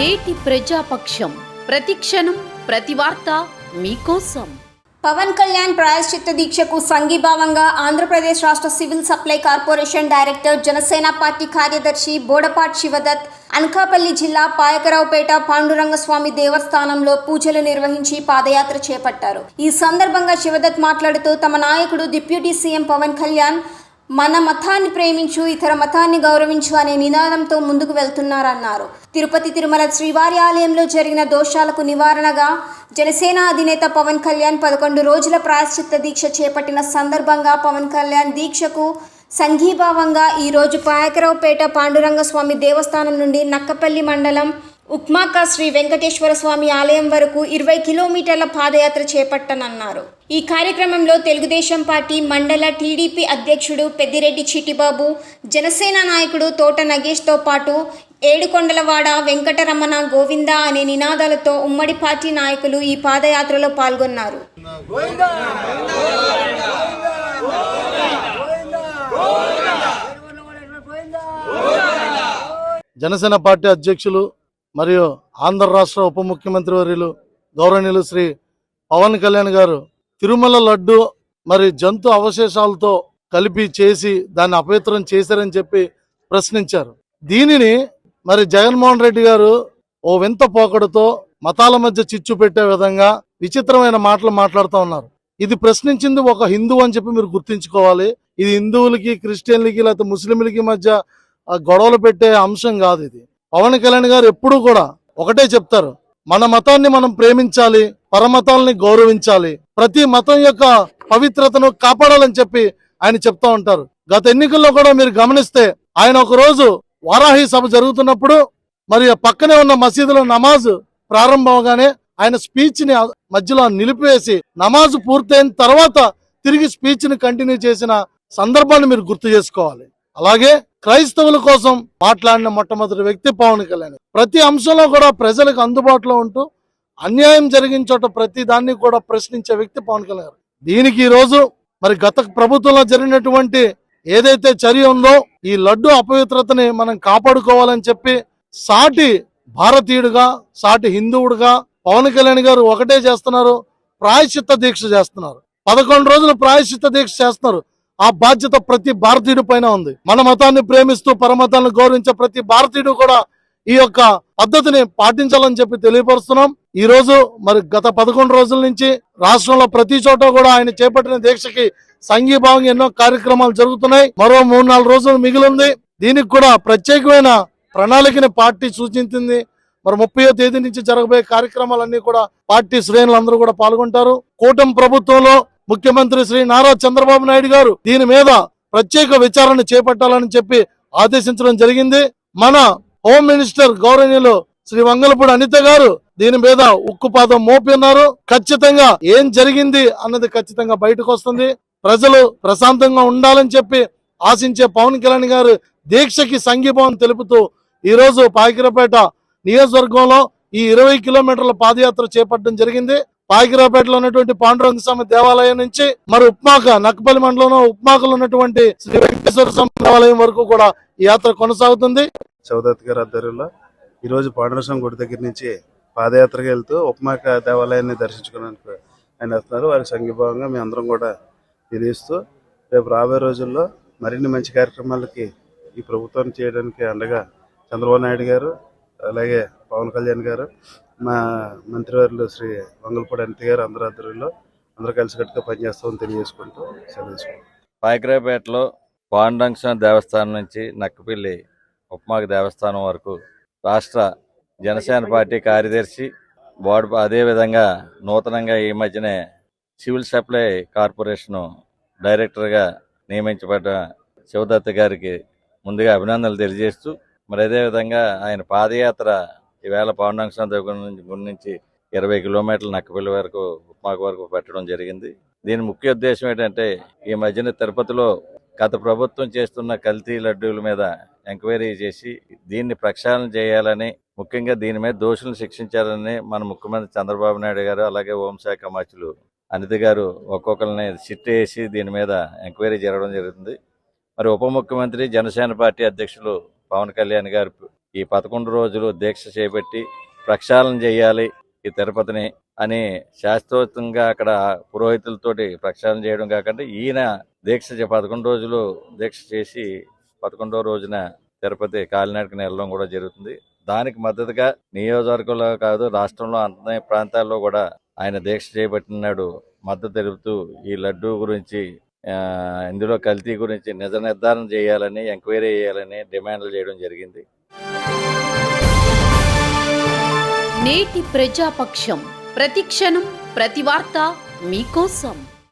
నేటి ప్రజాపక్షం. ప్రతిక్షణం ప్రతి వార్త మీకోసం. పవన్ కళ్యాణ్ ప్రాయశ్చిత్త దీక్షకు సంఘీభావంగా ఆంధ్రప్రదేశ్ రాష్ట్ర civil supply corporation director Janasena party కార్యదర్శి బోడపాట్ శివదత్ అనకాపల్లి జిల్లా పాయకరావుపేట పాండురంగస్వామి దేవస్థానంలో పూజలు నిర్వహించి పాదయాత్ర చేపట్టారు. ఈ సందర్భంగా శివదత్ మాట్లాడుతూ తమ నాయకుడు డిప్యూటీ సీఎం పవన్ కళ్యాణ్ మన మతాన్ని ప్రేమించు ఇతర మతాన్ని గౌరవించు అనే నినాదంతో ముందుకు వెళ్తున్నారన్నారు. తిరుపతి తిరుమల శ్రీవారి ఆలయంలో జరిగిన దోషాలకు నివారణగా జనసేన అధినేత పవన్ కళ్యాణ్ పదకొండు రోజుల ప్రాయశ్చిత్త దీక్ష చేపట్టిన సందర్భంగా పవన్ కళ్యాణ్ దీక్షకు సంఘీభావంగా ఈరోజు పాయకరావుపేట పాండురంగస్వామి దేవస్థానం నుండి నక్కపల్లి మండలం ఉక్మాక శ్రీ వెంకటేశ్వర స్వామి ఆలయం వరకు ఇరవై కిలోమీటర్ల పాదయాత్ర చేపట్టనన్నారు. ఈ కార్యక్రమంలో తెలుగుదేశం పార్టీ మండల టీడీపీ అధ్యక్షుడు పెద్దిరెడ్డి చిటిబాబు జనసేన నాయకుడు తోట నగేష్తో పాటు ఏడుకొండలవాడ వెంకటరమణ గోవింద అనే నినాదాలతో ఉమ్మడి పార్టీ నాయకులు ఈ పాదయాత్రలో పాల్గొన్నారు. జనసేన పార్టీ అధ్యక్షులు మరియు ఆంధ్ర రాష్ట్ర ఉప ముఖ్యమంత్రి వర్యులు గౌరవనీయులు శ్రీ పవన్ కళ్యాణ్ గారు తిరుమల లడ్డు మరి జంతు అవశేషాలతో కలిపి చేసి దాన్ని అపవిత్రం చేశారని చెప్పి ప్రశ్నించారు. దీనిని మరి జగన్మోహన్ రెడ్డి గారు ఓ వింత పోకడతో మతాల మధ్య చిచ్చు పెట్టే విధంగా విచిత్రమైన మాటలు మాట్లాడుతూ ఉన్నారు. ఇది ప్రశ్నించింది ఒక హిందువు అని చెప్పి మీరు గుర్తించుకోవాలి. ఇది హిందువులకి క్రిస్టియన్లకి లేకపోతే ముస్లింలకి మధ్య గొడవలు పెట్టే అంశం కాదు ఇది. పవన్ కళ్యాణ్ గారు ఎప్పుడూ కూడా ఒకటే చెప్తారు. మన మతాన్ని మనం ప్రేమించాలి పరమతాల్ని గౌరవించాలి ప్రతి మతం యొక్క పవిత్రతను కాపాడాలని చెప్పి ఆయన చెప్తా ఉంటారు. గత ఎన్నికల్లో కూడా మీరు గమనిస్తే ఆయన ఒక రోజు వారాహి సభ జరుగుతున్నప్పుడు మరి పక్కనే ఉన్న మసీదులో నమాజ్ ప్రారంభంగానే ఆయన స్పీచ్ని మధ్యలో నిలిపివేసి నమాజ్ పూర్తయిన తర్వాత తిరిగి స్పీచ్ని కంటిన్యూ చేసిన సందర్భాన్ని మీరు గుర్తు చేసుకోవాలి. అలాగే క్రైస్తవుల కోసం మాట్లాడిన మొట్టమొదటి వ్యక్తి పవన్ కళ్యాణ్. ప్రతి అంశంలో కూడా ప్రజలకు అందుబాటులో ఉంటూ అన్యాయం జరిగించట ప్రతి దాన్ని కూడా ప్రశ్నించే వ్యక్తి పవన్ కళ్యాణ్ దీనికి ఈ రోజు మరి గత ప్రభుత్వంలో జరిగినటువంటి ఏదైతే చర్య ఉందో ఈ లడ్డు అపవిత్రతని మనం కాపాడుకోవాలని చెప్పి సాటి భారతీయుడిగా సాటి హిందువుడిగా పవన్ కళ్యాణ్ గారు ఒకటే చేస్తున్నారు ప్రాయశ్చిత్త దీక్ష చేస్తున్నారు. పదకొండు రోజులు ప్రాయశ్చిత్త దీక్ష చేస్తున్నారు. ఆ బాధ్యత ప్రతి భారతీయుడి పైన ఉంది. మన మతాన్ని ప్రేమిస్తూ పరమతాన్ని గౌరవించే ప్రతి భారతీయుడు కూడా ఈ యొక్క పద్ధతిని పాటించాలని చెప్పి తెలియపరుస్తున్నాం. ఈ రోజు మరి గత పదకొండు రోజుల నుంచి రాష్ట్రంలో ప్రతి చోట కూడా ఆయన చేపట్టిన దీక్షకి సంఘీభావం ఎన్నో కార్యక్రమాలు జరుగుతున్నాయి. మరో మూడు నాలుగు రోజులు మిగిలింది. దీనికి కూడా ప్రత్యేకమైన ప్రణాళికని పార్టీ సూచించింది. మరి ముప్పయో తేదీ నుంచి జరగబోయే కార్యక్రమాలన్నీ కూడా పార్టీ శ్రేణులందరూ కూడా పాల్గొంటారు. కూటమి ప్రభుత్వంలో ముఖ్యమంత్రి శ్రీ నారా చంద్రబాబు నాయుడు గారు దీని మీద ప్రత్యేక విచారణ చేపట్టాలని చెప్పి ఆదేశించడం జరిగింది. మన హోమ్ మినిస్టర్ గౌరవనీయులు శ్రీ వంగలపూడి అనిత గారు దీని మీద ఉక్కుపాదం మోపి ఉన్నారు. ఖచ్చితంగా ఏం జరిగింది అన్నది ఖచ్చితంగా బయటకు వస్తుంది. ప్రజలు ప్రశాంతంగా ఉండాలని చెప్పి ఆశించే పవన్ కళ్యాణ్ గారు దీక్షకి సంఘీభావం తెలుపుతూ ఈరోజు పాకిరపేట నియోజకవర్గంలో ఈ ఇరవై కిలోమీటర్ల పాదయాత్ర చేపట్టడం జరిగింది. పాకిరాపేటలో ఉన్నటువంటి పాండురంగ స్వామి దేవాలయం నుంచి మరి ఉప్మాక నక్కపల్లి మండలంలో ఉప్మాకలో ఉన్నటువంటి శ్రీ వెంకటేశ్వర స్వామి దేవాలయం వరకు కూడా ఈ యాత్ర కొనసాగుతుంది. చౌదత్ గారి ఆధ్వర్యంలో ఈరోజు పాండురస్వామి గుడి దగ్గర నుంచి పాదయాత్రకి వెళ్తూ ఉప్మాక దేవాలయాన్ని దర్శించుకోవడానికి ఆయన వస్తున్నారు. వారికి సంఘీభావంగా మీ అందరం కూడా తెలియస్తూ రేపు రాబోయే రోజుల్లో మరిన్ని మంచి కార్యక్రమాలకి ఈ ప్రభుత్వాన్ని చేయడానికి అండగా చంద్రబాబు నాయుడు గారు అలాగే పవన్ కళ్యాణ్ గారు మా మంత్రివర్యులు శ్రీ వంగలపూడి అనిత గారు అందరి ఆధ్వర్యంలో అందరూ కలిసికట్టుగా పనిచేస్తామని తెలియజేసుకుంటూ సెలవు తీసుకుంటాం పాయకరాపేటలో పాండంక్ష దేవస్థానం నుంచి నక్కపిల్లి ఉప్మాకి దేవస్థానం వరకు రాష్ట్ర జనసేన పార్టీ కార్యదర్శి బోర్డు అదేవిధంగా నూతనంగా ఈ మధ్యనే సివిల్ సప్లై కార్పొరేషన్ డైరెక్టర్గా నియమించబడ్డ శివదత్త గారికి ముందుగా అభినందనలు తెలియజేస్తూ మరి అదేవిధంగా ఆయన పాదయాత్ర ఈవేళ పాండాంక్ష దగ్గర నుంచి గుడి నుంచి ఇరవై కిలోమీటర్ల నక్కపల్లి వరకు ఉప్మాకు వరకు పెట్టడం జరిగింది. దీని ముఖ్య ఉద్దేశం ఏంటంటే ఈ మధ్యన తిరుపతిలో గత ప్రభుత్వం చేస్తున్న కల్తీ లడ్డూల మీద ఎంక్వైరీ చేసి దీన్ని ప్రక్షాళన చేయాలని ముఖ్యంగా దీని మీద దోషులను శిక్షించాలని మన ముఖ్యమంత్రి చంద్రబాబు నాయుడు గారు అలాగే హోంశాఖ మంత్రులు అనిత గారు ఒక్కొక్కరిని సిట్ వేసి దీని మీద ఎంక్వైరీ జరగడం జరుగుతుంది. మరి ఉప ముఖ్యమంత్రి జనసేన పార్టీ అధ్యక్షులు పవన్ కళ్యాణ్ గారు ఈ పదకొండు రోజులు దీక్ష చేపట్టి ప్రక్షాళన చేయాలి ఈ తిరుపతిని అని శాస్త్రోక్తంగా అక్కడ పురోహితులతోటి ప్రక్షాళన చేయడం కాకుండా ఈయన దీక్ష పదకొండు రోజులు దీక్ష చేసి పదకొండో రోజున తిరుపతి కాలినాడకి వెళ్ళడం కూడా జరుగుతుంది. దానికి మద్దతుగా నియోజకవర్గంలో కాదు రాష్ట్రంలో అన్ని ప్రాంతాల్లో కూడా ఆయన దీక్ష చేపట్టినాడు మద్దతు తెలుపుతూ ఈ లడ్డూ గురించి ఇందులో కల్తీ గురించి నిజ నిర్ధారణ చేయాలని ఎంక్వైరీ చేయాలని డిమాండ్లు చేయడం జరిగింది. నేటి ప్రజాపక్షం ప్రతిక్షణం ప్రతి వార్త మీకోసం.